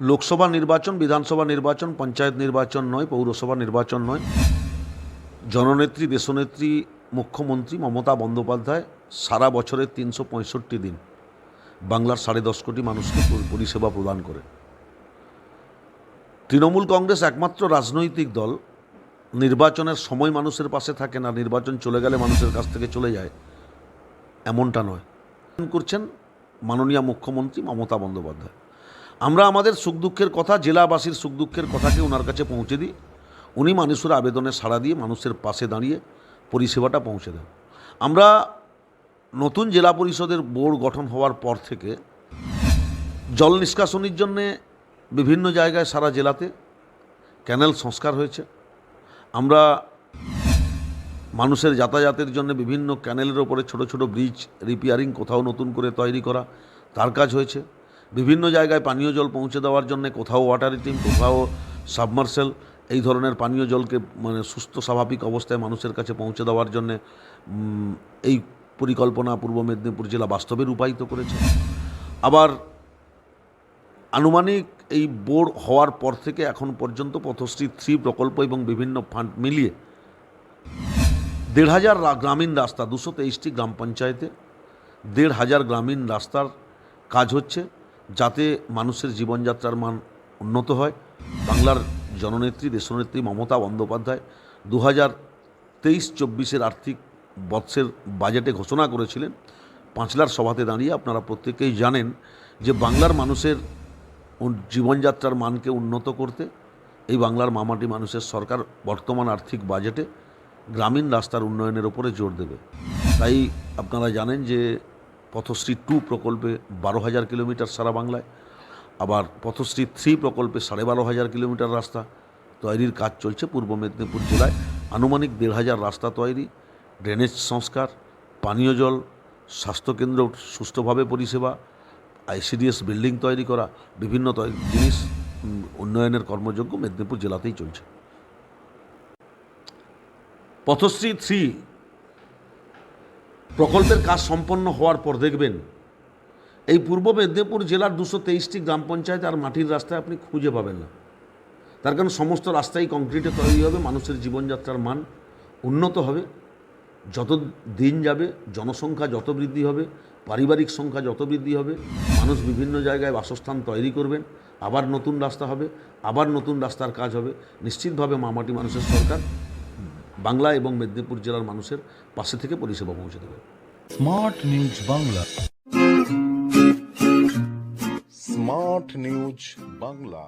লোকসভা নির্বাচন, বিধানসভা নির্বাচন, পঞ্চায়েত নির্বাচন নয়, পৌরসভা নির্বাচন নয়। জননেত্রী, দেশনেত্রী, মুখ্যমন্ত্রী মমতা বন্দ্যোপাধ্যায় সারা বছরের তিনশো পঁয়ষট্টি দিন বাংলার সাড়ে দশ কোটি মানুষকে পরিষেবা প্রদান করে। তৃণমূল কংগ্রেস একমাত্র রাজনৈতিক দল। নির্বাচনের সময় মানুষের পাশে থাকে না নির্বাচন চলে গেলে মানুষের কাছ থেকে চলে যায়, এমনটা নয়। করছেন মাননীয় মুখ্যমন্ত্রী মমতা বন্দ্যোপাধ্যায়। আমরা আমাদের সুখ দুঃখের কথা, জেলাবাসীর সুখ দুঃখের কথাকে ওনার কাছে পৌঁছে দিই। উনি মানুষের আবেদনে সাড়া দিয়ে মানুষের পাশে দাঁড়িয়ে পরিষেবাটা পৌঁছে দেন। আমরা নতুন জেলা পরিষদের বোর্ড গঠন হওয়ার পর থেকে জল নিষ্কাশনের জন্যে বিভিন্ন জায়গায় সারা জেলাতে ক্যানেল সংস্কার হয়েছে। আমরা মানুষের যাতায়াতের জন্য বিভিন্ন ক্যানেলের ওপরে ছোট ছোট ব্রিজ রিপেয়ারিং কোথাও নতুন করে তৈরি করা তার কাজ হয়েছে। বিভিন্ন জায়গায় পানীয় জল পৌঁছে দেওয়ার জন্য কোথাও ওয়াটার টিম কোথাও সাবমার্সেল এই ধরনের পানীয় জলকে মানে সুস্থ, স্বাভাবিক অবস্থায় মানুষের কাছে পৌঁছে দেওয়ার জন্য এই পরিকল্পনা পূর্ব মেদিনীপুর জেলা বাস্তবে রূপায়িত করেছে। আবার আনুমানিক এই বোর্ড হওয়ার পর থেকে এখন পর্যন্ত পথশ্রী থ্রি প্রকল্প এবং বিভিন্ন ফান্ড মিলিয়ে দেড় হাজার গ্রামীণ রাস্তা, দুশো তেইশটি গ্রাম পঞ্চায়েতে দেড় হাজার গ্রামীণ রাস্তার কাজ হচ্ছে। যাতে মানুষের জীবনযাত্রার মান উন্নত হয়। বাংলার জননেত্রী, দেশনেত্রী মমতা বন্দ্যোপাধ্যায় দু হাজার তেইশ চব্বিশের আর্থিক বৎসের বাজেটে ঘোষণা করেছিলেন। পাঁচলার সভাতে দাঁড়িয়ে আপনারা প্রত্যেকেই জানেন যে বাংলার মানুষের জীবনযাত্রার মানকে উন্নত করতে, এই বাংলার মামাটি মানুষের সরকার বর্তমান আর্থিক বাজেটে গ্রামীণ রাস্তার উন্নয়নের ওপরে জোর দেবে। তাই আপনারা জানেন যে পথশ্রী টু প্রকল্পে বারো হাজার কিলোমিটার সারা বাংলায়, আবার পথশ্রী থ্রি প্রকল্পে সাড়ে বারো হাজার কিলোমিটার রাস্তা তৈরির কাজ চলছে পূর্ব মেদিনীপুর জেলায়। আনুমানিক দেড় হাজার রাস্তা তৈরি, ড্রেনেজ সংস্কার, পানীয় জল, স্বাস্থ্যকেন্দ্র সুষ্ঠুভাবে পরিষেবা, আইসিডিএস বিল্ডিং তৈরি করা, বিভিন্ন জিনিস উন্নয়নের কর্মযোগ্য মেদিনীপুর জেলাতেই চলছে। পথশ্রী থ্রি প্রকল্পের কাজ সম্পন্ন হওয়ার পর দেখবেন, এই পূর্ব মেদিনীপুর জেলার দুশো তেইশটি গ্রাম পঞ্চায়েত আর মাটির রাস্তায় আপনি খুঁজে পাবেন না। তার কারণ সমস্ত রাস্তাই কংক্রিটে তৈরি হবে, মানুষের জীবনযাত্রার মান উন্নত হবে। যত দিন যাবে, জনসংখ্যা যত বৃদ্ধি হবে, পারিবারিক সংখ্যা যত বৃদ্ধি হবে, মানুষ বিভিন্ন জায়গায় বাসস্থান তৈরি করবেন, আবার নতুন রাস্তা হবে, আবার নতুন রাস্তার কাজ হবে। নিশ্চিতভাবে মামাটি মানুষের সরকার বাংলা এবং মেদিনীপুর জেলার মানুষের পাশে থেকে পরিষেবা পৌঁছে দেবে। Smart news Bangla. Smart news Bangla.